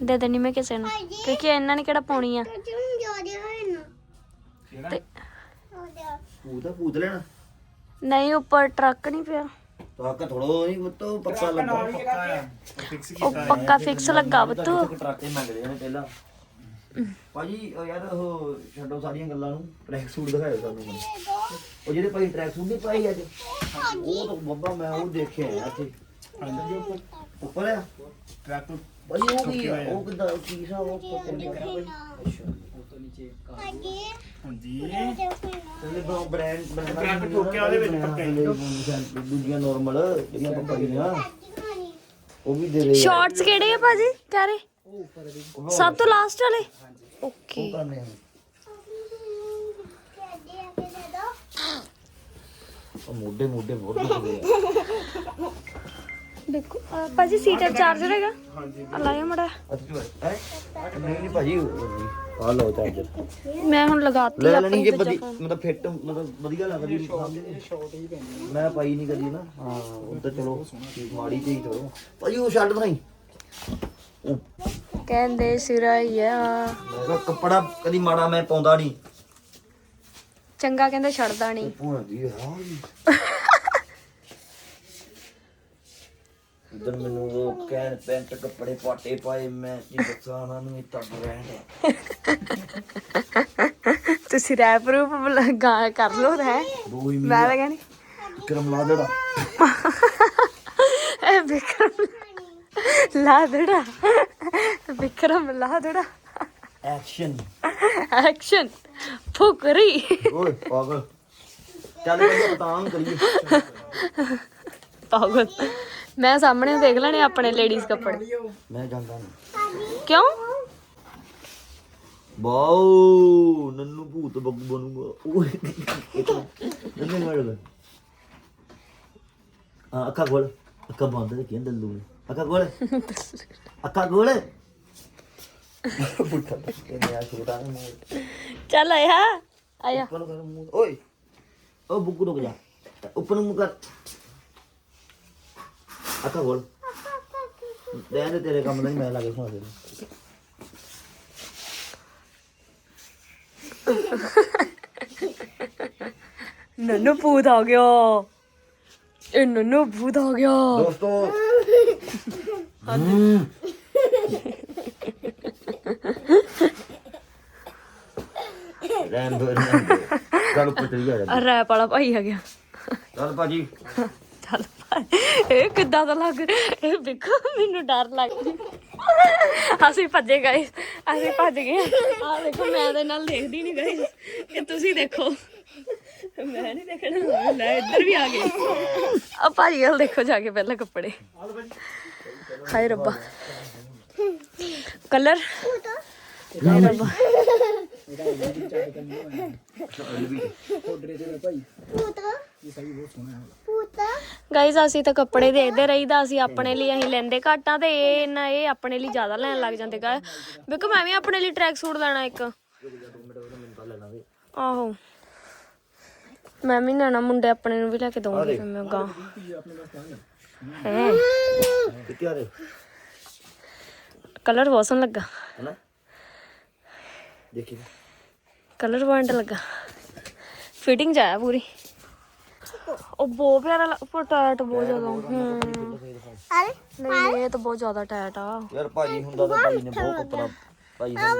ਦੇ। ਦੇਣੀ ਮੈਂ ਕਿਸੇ ਨੂੰ ਕਿਉਂਕਿ ਇਹਨਾਂ ਨੇ ਕਿਹੜਾ ਪਾਉਣੀ ਆ। ਤੇ ਪੂਤ ਪੂਤ ਲੈਣਾ? ਨਹੀਂ ਉੱਪਰ ਟਰੱਕ ਨਹੀਂ ਪਿਆ। ਤਾਂ ਕਾ ਥੋੜੋ ਨਹੀਂ ਮਤੋ ਪੱਕਾ ਲੱਗਾ। ਫਿਕਸ ਉਹ ਪੱਕਾ ਫਿਕਸ ਲੱਗਾ ਬਤੂ ਟਰੱਕ ਹੀ ਮੰਗਦੇ ਨੇ ਪਹਿਲਾਂ। ਭਾਜੀ ਉਹ ਯਾਰ ਉਹ ਛੱਡੋ ਸਾਰੀਆਂ ਗੱਲਾਂ ਨੂੰ ਟਰੈਕ ਸੂਟ ਦਿਖਾਇਓ ਸਾਨੂੰ ਹੁਣ। ਉਹ ਜਿਹੜੇ ਭਾਈ ਟਰੈਕ ਸੂਟ ਨਹੀਂ ਪਾਈ ਅੱਜ ਉਹ ਤਾਂ ਬੱਬਾ ਮੈਂ ਉਹ ਦੇਖਿਆ ਆ ਇੱਥੇ। ਅੰਦਰ ਜੋ ਉੱਪਰ ਆ। ਟਰੈਕ ਤੋਂ ਭਾਈ ਉਹ ਕੀ ਆ? ਉਹ ਕਿਦਾਂ ਕੀ ਸਾ ਉਹ ਅੱਛਾ ਹਾਂਜੀ ਤੇ ਬਾ ਬ੍ਰਾਂਡ ਬ੍ਰਾਂਡ ਟਰੱਕ ਠੋਕਿਆ ਉਹਦੇ ਵਿੱਚ ਪੱਕਾ। ਹੀ। ਦੂਜੀਆਂ ਨਾਰਮਲ ਜਿਹੜੀਆਂ ਆਪਾਂ ਪਾਈਆਂ ਉਹ ਵੀ ਦੇ ਦੇ ਸ਼ਾਰਟਸ ਕਿਹੜੇ ਆ ਭਾਜੀ? ਕਹਿ ਰਹੇ ਸਭ ਤੋਂ ਲਾਸਟ ਵਾਲੇ? ਓਕੇ ਕਰਨੇ ਆ। ਉਹ ਮੋਢੇ ਮੋਢੇ ਬਹੁਤ ਦੁਖਦੇ ਆ। ਦੇਖੋ ਆਹ ਭਾਜੀ ਸੀਟਰ ਚਾਰਜਰ ਹੈਗਾ। ਹਾਂਜੀ। ਆ ਲਾਇਆ ਮੜਾ। ਅੱਛਾ ਹੈ? ਨਹੀਂ ਨਹੀਂ ਭਾਜੀ ਆ ਲਓ ਚਾਰਜਰ ਮੈਂ ਹੁਣ ਲਗਾਤੀ ਲੈ ਲੈਣੀ ਆਪਣੀ ਜੇ ਦੂਜਾ ਵਧੀ phone। ਮਤਲਬ ਫਿੱਟ ਮਤਲਬ ਵਧੀਆ ਲੱਗਦੀ ਸ਼ਾਰਟ ਹੀ ਪੈਣੀ ਮੈਂ ਪਾਈ ਨਹੀਂ ਕਦੀ ਨਾ। ਹਾਂ ਉਹ ਤਾਂ ਚਲੋ ਮਾੜੀ ਚੀਜ਼ ਚਲੋ ਭਾਜੀ ਉਹ ਛੱਡ ਦਈ ਉਹ ਕਹਿੰਦੇ ਸਿਰਈਆ। ਮੈਂ ਕਿਹਾ ਕੱਪੜਾ ਕਦੀ ਮਾੜਾ ਮੈਂ ਪਾਉਂਦਾ ਨਹੀਂ ਚੰਗਾ ਕਹਿੰਦੇ ਛੱਡਦਾ ਨਹੀਂ ਇਧਰ ਮੈਨੂੰ ਉਹ ਕਹਿਣ ਪੈਂਟ ਕੱਪੜੇ ਪਾਟੇ ਪਾਏ ਮੈਂ ਕੀ ਦੱਸਾਂ ਉਹਨਾਂ ਨੂੰ ਇਹ ਤਾਂ ਬ੍ਰਾਂਡ ਤੁਸੀਂ ਰੈਪ ਰੂਪ ਗਾ ਕਰ ਲੋ ਰਹਿ ਮੈਂ ਤਾਂ ਕਹਿੰਦੀ ਕਰਮ ਲਾ ਦੇੜਾ ਇਹ ਵਿਕਰਮ ਲਾਦੜਾ ਵਿਕਰਮ ਲਾਦੜਾ ਐਕਸ਼ਨ ਐਕਸ਼ਨ ਫੁਕਰੀ। ਓਏ ਪਾਗਲ। ਚੱਲ ਬਤਾਂ ਕਰੀਏ। ਪਾਗਲ। ਮੈਂ ਸਾਹਮਣੇ ਦੇਖ ਲੈਣੇ ਆਪਣੇ ਲੇਡੀਜ਼ ਕੱਪੜੇ। ਮੈਂ ਜਾਂਦਾ ਨਹੀਂ। ਕਿਉਂ? ਬਾਉ ਨੰਨੂ ਭੂਤ ਬੱਗੂ ਬਣੂਗਾ। ਓਏ। ਨੰਨੇ ਮਰਦਾ ਆ ਅੱਖਾਂ ਖੋਲ। ਅੱਖਾਂ ਬੰਦ ਤੇ ਕੀ ਦੱਲੂ ਨੇ? ਅੱਖਾਂ ਖੋਲ। ਅੱਖਾਂ ਖੋਲ। ਬੁੱਠਾ ਇਹ ਆ ਛੋਟਾ ਮੂੰਹ। ਚੱਲ ਆਇਆ। ਆਇਆ। ਉੱਪਰ ਨੂੰ ਕਰ ਮੂੰਹ। ਓਏ। ਉਹ ਬੁੱਗੂ ਰੁਕ ਜਾ। ਉੱਪਰ ਨੂੰ ਮੂੰਹ ਕਰ। ਅੱਖਾਂ ਖੋਲ। ਦੇ ਦੇ ਤੇਰੇ ਕੰਮ ਨਹੀਂ ਮੈਂ ਲਾ ਕੇ ਸੁਣਾ ਦੇ ਨੰਨੂ ਭੂਤ ਆ ਗਿਆ। ਇਹ ਨੰਨੂ ਭੂਤ ਆ ਗਿਆ। ਦੋਸਤੋ। ਹਮ। ਰਹਿਣ ਦੋ ਰਹਿਣ ਦੋ। ਚੱਲ ਉੱਪਰ ਚਲੀ ਜਾ ਜਾ ਰੈਪ ਵਾਲਾ ਭਾਈ ਆ ਗਿਆ। ਚੱਲ ਭਾਜੀ। ਇਹ ਕਿੱਦਾਂ ਦਾ ਲੱਗ ਰਿਹਾ? ਇਹ ਦੇਖੋ ਮੈਨੂੰ ਡਰ ਲੱਗ ਰਿਹਾ। ਅਸੀਂ ਭੱਜੇ ਗਏ ਅਸੀਂ ਭੱਜ ਗਏ। ਆ ਦੇਖੋ ਮੈਂ ਇਹਦੇ ਨਾਲ ਦੇਖਦੀ ਨਹੀਂ ਗਈ ਇਹ ਤੁਸੀਂ ਦੇਖੋ। ਮੈਂ ਨਹੀਂ ਦੇਖਣਾ ਲੈ ਇੱਧਰ ਵੀ ਆ ਗਏ ਆ ਭਾਜੀ ਵੱਲ ਦੇਖੋ ਜਾ ਕੇ ਪਹਿਲਾਂ ਕੱਪੜੇ। ਹਾਏ ਰੱਬਾ। ਕਲਰ? ਹਾਏ ਰੱਬਾ। ਗਾਈਜ਼ ਅਸੀਂ ਤਾਂ ਕੱਪੜੇ ਦੇਖਦੇ ਰਹੀਦਾ ਅਸੀਂ ਆਪਣੇ ਲਈ ਅਸੀਂ ਲੈਂਦੇ ਘੱਟ ਤੇ ਇਹ ਨਾ ਇਹ ਆਪਣੇ ਲਈ ਜ਼ਿਆਦਾ ਲੈਣ ਲੱਗ ਜਾਂਦੇ ਗਾ। ਬਿਕੋ ਮੈਂ ਵੀ ਆਪਣੇ ਲਈ ਟਰੈਕ ਸੂਟ ਲੈਣਾ ਇੱਕ। ਆਹੋ। ਮੈਂ ਵੀ ਲੈਣਾ ਮੁੰਡੇ ਆਪਣੇ ਨੂੰ ਵੀ ਲੈ ਕੇ ਦਊਂਗੀ ਫਿਰ ਮੈਂ ਗਾ। ਹੈ। ਕਿੱਥੇ ਆ ਕਲਰ ਬਹੁਤ ਸੋਹਣਾ ਲੱਗਾ। ਹਨਾ? ਦੇਖੀ ਕਲਰ ਪੁਆਇੰਟ ਲੱਗਾ ਫਿਟਿੰਗ ਚ ਆਇਆ ਪੂਰੀ ਉਹ ਬਹੁਤ ਪਿਆਰਾ ਲੱਗ- ਪਰ ਟਾਇਟ ਬਹੁਤ ਜ਼ਿਆਦਾ ਹੂੰ ਨਹੀਂ ਇਹ ਤਾਂ ਬਹੁਤ ਜ਼ਿਆਦਾ ਟਾਇਟ ਆ ਯਾਰ ਭਾਜੀ ਹੁੰਦਾ ਤਾਂ ਭਾਜੀ ਨੇ ਬਹੁਤ ਕੱਪੜਾ ਭਾਜੀ ਦਾ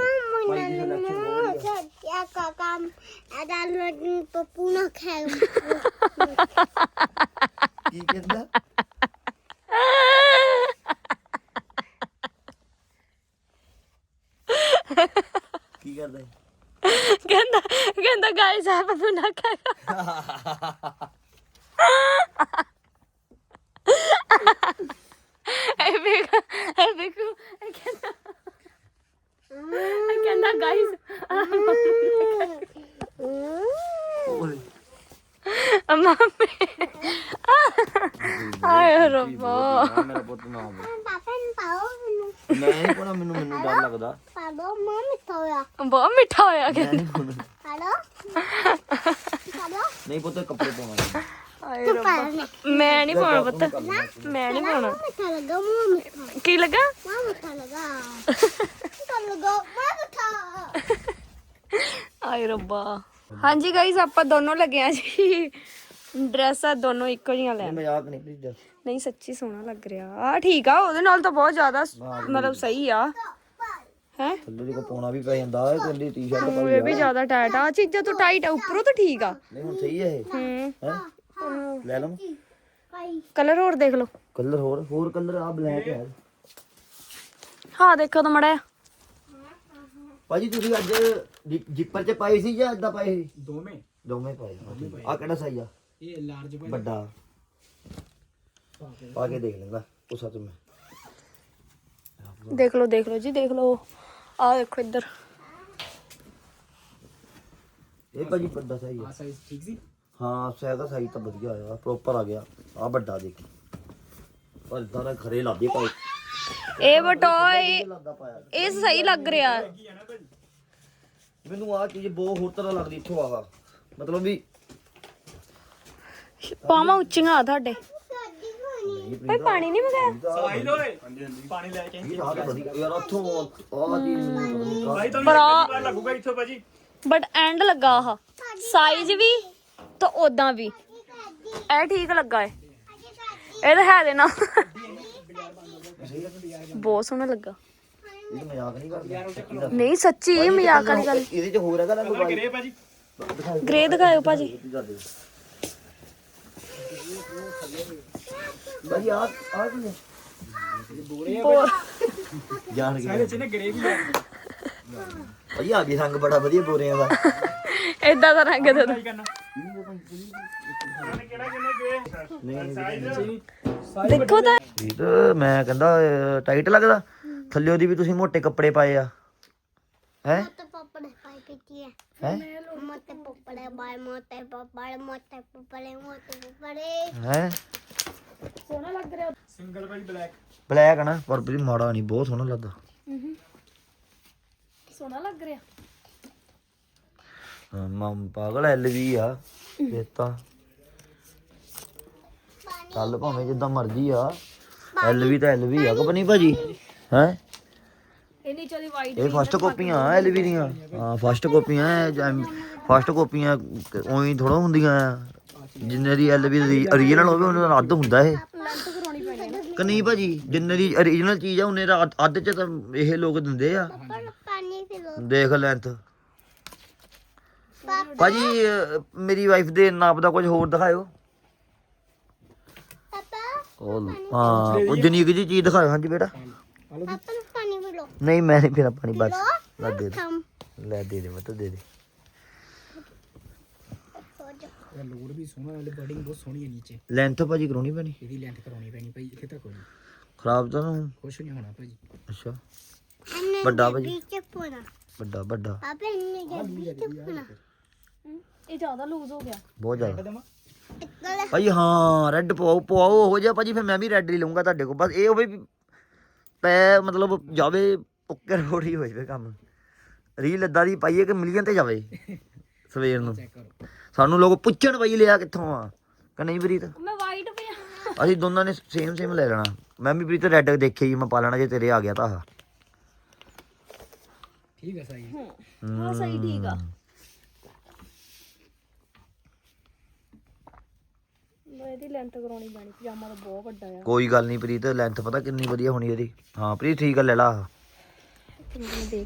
ਭਾਜੀ ਦੀ ਸਿਲੈਕਸ਼ਨ ਬਹੁਤ ਵਧੀਆ Ya kakam ada lagi pepuna kem. ਕੀ ਕੀ ਕਰਦਾ ਹੈ? ਕਹਿੰਦਾ ਕਹਿੰਦਾ ਗਾਇਸ ਆ ਪਪੂ ਨਾ ਖਾਗਾ ਇਹ ਵੇਖ ਇਹ ਵੇਖੋ ਇਹ ਕਹਿੰਦਾ ਇਹ ਕਹਿੰਦਾ ਗਾਇਸ ਓਏ। ਮੰਮੀ ਆਏ ਰੱਬਾ। ਮੇਰਾ ਪੁੱਤ ਨਾ ਹੋਵੇ Papa tahu ਨਹੀਂ ਕੋਣਾ ਮੈਨੂੰ ਮੈਨੂੰ ਡਰ ਲੱਗਦਾ। Papa mami tahu ya. ਬਹੁਤ ਮਿੱਠਾ ਹੋਇਆ ਕਿ ਮੈਂ ਨਹੀਂ ਪਾਉਣਾ। ਨਹੀਂ ਪੁੱਤ ਕੱਪੜੇ ਪਾਉਣਾ ਆਏ ਰੱਬਾ। ਮੈਂ ਨਹੀਂ ਪਾਉਣਾ ਪੁੱਤ। ਮੈਂ ਨਹੀਂ. ਕੀ ਲੱਗਾ. ਆਏ ਰੱਬਾ। ਹਾਂਜੀ ਗਾਈਜ਼ ਆਪਾਂ ਦੋਨੋਂ ਲੱਗੇ ਆ ਜੀ। ਡਰੈਸਾਂ ਦੋਨੋਂ ਇੱਕੋ ਜੀਆਂ ਲੈਣ। ਮਜ਼ਾਕ ਨਹੀਂ ਪਲੀਜ਼ ਨਹੀਂ ਸੱਚੀ ਸੋਹਣਾ ਲੱਗ ਰਿਹਾ। ਆ ਠੀਕ ਆ ਉਹਦੇ ਨਾਲ ਤਾਂ ਬਹੁਤ ਜ਼ਿਆਦਾ ਸ- ਮਤਲਬ ਸਹੀ ਆ। ਹੈ? ਥੱਲੇ ਦੇ ਕੋ ਪਾਉਣਾ ਵੀ ਪੈ ਜਾਂਦਾ ਹੈ ਕੱਲੀ ਟੀ-ਸ਼ਰਟ ਪਾਈ ਇਹ ਵੀ ਜ਼ਿਆਦਾ ਟਾਈਟ ਆ। ਚੀਜ਼ਾਂ ਤੋਂ ਟਾਈਟ ਆ ਉੱਪਰੋਂ ਤਾਂ ਠੀਕ ਆ। ਨਹੀਂ ਹੁਣ ਸਹੀ ਹੈ ਇਹ। ਹੂੰ। ਹੈ? ਲੈ ਲਵਾਂ ਕਲਰ ਹੋਰ ਦੇਖ ਲਓ। ਕਲਰ ਹੋਰ ਹੋਰ ਕਲਰ ਆ ਬਲੈਕ ਹੈ ਹਾਂ ਦੇਖੋ ਤਾਂ ਮੜਾ ਭਾਜੀ ਤੁਸੀਂ ਅੱਜ ਜਿ- ਜਿੱਪਰ ਚ ਪਾਈ ਸੀ ਜਾਂ ਇਦਾਂ ਪਾਈ ਸੀ? ਦੋਵੇਂ। ਦੋਵੇਂ ਪਾਏ ਆ ਕਿਹੜਾ ਸਾਈਜ਼ ਆ? ਇਹ ਲਾਰਜ ਭਾਈ ਵੱਡਾ। ਪਾ ਕੇ ਦੇਖ ਲੈਂਦਾ ਉਸ ਹੱਥ ਮੈਂ। ਦੇਖ ਲਓ ਦੇਖ ਲਓ ਜੀ ਦੇਖ ਲਓ। ਆ ਦੇਖੋ ਇੱਧਰ। ਇਹ ਭਾਜੀ ਵੱਡਾ ਸਾਈਜ਼ ਆ। ਆ ਸਾਈਜ਼ ਠੀਕ ਸੀ? ਹਾਂ ਸਾਈਜ਼ ਸਾਈਜ਼ ਤਾਂ ਵਧੀਆ ਆਇਆ ਪ੍ਰੋਪਰ ਆ ਗਿਆ। ਆ ਵੱਡਾ ਦੇਖ। ਪਰ ਇਦਾਂ ਦਾ ਖਰੇ ਲਾਦੇ ਪਾਏ ਇਹ ਬਟੋਏ ਲੱਗਦਾ ਪਾਇਆ। ਇਹ ਸਹੀ ਲੱਗ ਰਿਹਾ। ਮੈਨੂੰ ਆ ਚੀਜ਼ ਬਹੁਤ ਹੋਰ ਤਰ੍ਹਾਂ ਲੱਗਦੀ ਇੱਥੋਂ ਆਹ। ਮਤਲਬ ਵੀ ਪਾਵਾਂ ਉੱਚੀਆਂ ਆ ਤੁਹਾਡੇ ਭਾਈ ਪਾਣੀ ਨਹੀਂ ਮਗਾਇਆ ਸਾਹਿਲ ਓਏ। ਪਾਣੀ ਲੈ ਕੇ ਇਹ ਰਾਤ ਵਧੀਆ ਯਾਰ ਉੱਥੋਂ ਆ ਚੀਜ਼ ਮੈਨੂੰ ਪਤਾ ਭਾਈ ਤੁਹਾਨੂੰ ਇੱਕ ਵਾਰ ਲੱਗੂਗਾ ਇੱਥੋਂ ਭਾਜੀ। ਬਟ ਐਂਡ ਲੱਗਾ ਆਹ। ਸਾਈਜ਼ ਵੀ ਤੇ ਉਦਾਂ ਵੀ। ਇਹ ਠੀਕ ਲੱਗਾ ਏ। ਇਹ ਤਾਂ ਹੈ ਦੇ ਨਾਲ ਬਹੁਤ ਸੋਹਣਾ ਲੱਗਾ। ਇਹ ਤਾਂ ਮਜ਼ਾਕ ਨਹੀਂ ਕਰਦਾ। ਨਹੀਂ ਸੱਚੀ ਮਜ਼ਾਕ ਵਾਲੀ ਗੱਲ। ਇਹਦੇ ਚ ਹੋਰ ਹੈਗਾ ਨਾ ਕੋਈ ਗਰੇ ਭਾਜੀ? ਗ੍ਰੇ ਦਿਖਾਇਓ ਭਾਜੀ। ਭਾਜੀ ਆ ਆ ਕੀ ਚ ਨੇ ਗਰੇ ਵੀ ਭਾਜੀ ਆ ਵੀ ਰੰਗ ਬੜਾ ਵਧੀਆ ਬੋਰਿਆਂ ਦਾ। ਏਦਾਂ ਦਾ ਰੰਗ ਦੇ ਦੋ। ਦੇਖੋ ਤਾਂ। ਇਹ ਤਾਂ ਮੈਂ ਕਹਿੰਦਾ ਟਾਈਟ ਲੱਗਦਾ। ਥੱਲੇ ਉਹਦੀ ਵੀ ਤੁਸੀਂ ਮੋٹے ਕੱਪੜੇ ਪਾਏ ਆ। ਹੈ? popade pai piti ya. ਹੈ? pai mote popade mote popade mote popade. ਹੈ? ਸੋਹਣਾ ਲੱਗ ਰਿਹਾ। ਸਿੰਗਲ ਭਾਈ ਬਲੈਕ ਬਲੈਕ ਨਾ ਪਰ ਵੀ ਮਾੜਾ ਨਹੀਂ ਬਹੁਤ ਸੋਹਣਾ ਲੱਗਦਾ। ਸੋਹਣਾ ਲੱਗ ਰਿਹਾ। ਹਾਂ, ਮਾਂ ਪਾਗਲ ਐਲ ਵੀ ਆ ਇਹ ਤਾਂ ਚੱਲ ਭਾਵੇਂ ਜਿੱਦਾਂ ਮਰਜ਼ੀ ਆ। ਐਲ ਵੀ ਤਾਂ ਐਲ ਵੀ ਆ ਭਾਜੀ। ਹੈ? ਇਹਨੀ ਚੋਦੀ ਵਾਈਟ ਇਹ ਫਸਟ ਕਾਪੀਆਂ ਆ ਐਲ ਵੀ ਦੀਆਂ। ਹਾਂ। ਫਸਟ ਕਾਪੀਆਂ ਫਸਟ ਕਾਪੀਆਂ ਉਹੀ ਥੋੜਾ ਹੁੰਦੀਆਂ ਆ। ਜਿੰਨੇ ਦੀ ਐਲ ਵੀ ਦੀ ਓਰੀਜਨਲ ਹੋਵੇ ਉਹਨਾਂ ਦਾ ਅੱਧ ਹੁੰਦਾ ਇਹ। ਕਿ ਨਹੀਂ ਭਾਜੀ ਜਿੰਨੇ ਦੀ ਓਰੀਜਨਲ ਚੀਜ਼ ਆ ਉਹਨੇ ਦਾ ਅੱਧ- ਚ ਤਾਂ ਇਹ ਲੋਕ ਦਿੰਦੇ ਆ. ਦੇਖ ਲੈਂਥ ਭਾਜੀ ਮੇਰੀ ਵਾਈਫ ਦੇ ਨਾਪ ਦਾ ਕੁਝ ਹੋਰ ਦਿਖਾਇਓ। ਲਓ। ਹਾਂ ਉਹ ਜਨੀਕ ਜੀ ਚੀਜ਼ ਦਿਖਾਇਓ ਹਾਂਜੀ ਬੇਟਾ। papa filo. ਨਹੀਂ ਮੈਂ ਨਹੀਂ ਪੀਣਾ ਪਾਣੀ ਬਸ। ਲੈ ਦੇ ਦੇ। Kam. ਲੈ ਦੇ ਦੇ ਮਤ ਦੇ ਦੇ। ਇਹ ਲੋਡ ਵੀ ਸੋਹਣਾ ਵਾਲੇ ਬਡਿੰਗ ਬਹੁਤ ਸੋਹਣੀ ਹੈ ਨੀਚੇ। ਲੈਂਥ ਭਾਜੀ ਕਰਾਉਣੀ ਪੈਣੀ? ਇਹਦੀ ਲੈਂਥ ਕਰਾਉਣੀ ਪੈਣੀ ਭਾਈ ਇੱਥੇ ਤੱਕ ਹੋਣੀ ਖਰਾਬ ਤਾਂ ਨਾ। ਹੋਊ। ਕੁਛ ਨਹੀਂ ਹੋਣਾ ਭਾਜੀ। ਅੱਛਾ। Anne ਵੱਡਾ ਭਾਜੀ। biche puna. ਵੱਡਾ ਵੱਡਾ। Papa anne biche puna. ਇਹ ਜ਼ਿਆਦਾ ਲੂਜ਼ ਹੋ ਗਿਆ। ਬਹੁਤ ਜ਼ਿਆਦਾ। ਦਮਾ। Ikkala. ਭਾਜੀ ਹਾਂ ਰੈੱਡ ਪਵਾਓ ਪਵਾਓ ਹੋ ਜਾ ਭਾਜੀ ਫਿਰ ਮੈਂ ਵੀ ਰੈੱਡ ਹੀ ਲਊਂਗਾ ਤੁਹਾਡੇ ਕੋਲ। ਬਸ ਇਹ ਹੋਵੇ ਵੀ ਪੈ ਮਤਲਬ ਜਾਵੇ ਓਕੇ ਰੋੜ ਹੀ ਜਾਵੇ ਕੰਮ। ਰੀਲ ਏਦਾਂ ਦੀ ਪਾਈਏ ਕਿ ਮਿਲੀਅਨ ਤੇ ਜਾਵੇ ਸਵੇਰ ਨੂੰ। ਸਾਨੂੰ ਲੋਕ ਪੁੱਛਣ ਬਈ ਲਿਆ ਕਿੱਥੋਂ ਆ ਕਿ ਨਹੀਂ ਬਰੀਤ ਮੈਂ ਵਾਈਟ ਪਿਆ ਅਸੀਂ ਦੋਨਾਂ ਨੇ ਸੇਮ ਸੇਮ ਲੈ ਲੈਣਾ। ਮੈਂ ਵੀ ਪ੍ਰੀਤ ਰੈੱਡ ਦੇਖਿਆ ਹੀ ਮੈਂ ਪਾ ਲੈਣਾ ਜੇ ਤੇਰੇ ਆ ਗਿਆ ਤਾਂ। ਠੀਕ ਹੈ ਸਹੀ ਹਾਂ ਸਹੀ ਠੀਕ ਆ। ਇਹਦੀ ਲੈਂਥ ਕਰਾਉਣੀ ਪੈਣੀ ਪਜਾਮਾ ਤਾਂ ਬਹੁਤ ਵੱਡਾ ਆ। ਕੋਈ ਗੱਲ ਨਹੀਂ ਪ੍ਰੀਤ ਲੈਂਥ ਪਤਾ ਕਿੰਨੀ ਵਧੀਆ ਹੋਣੀ ਇਹਦੀ। ਹਾਂ ਪ੍ਰੀਤ ਠੀਕ ਆ ਲੈ ਲਾ।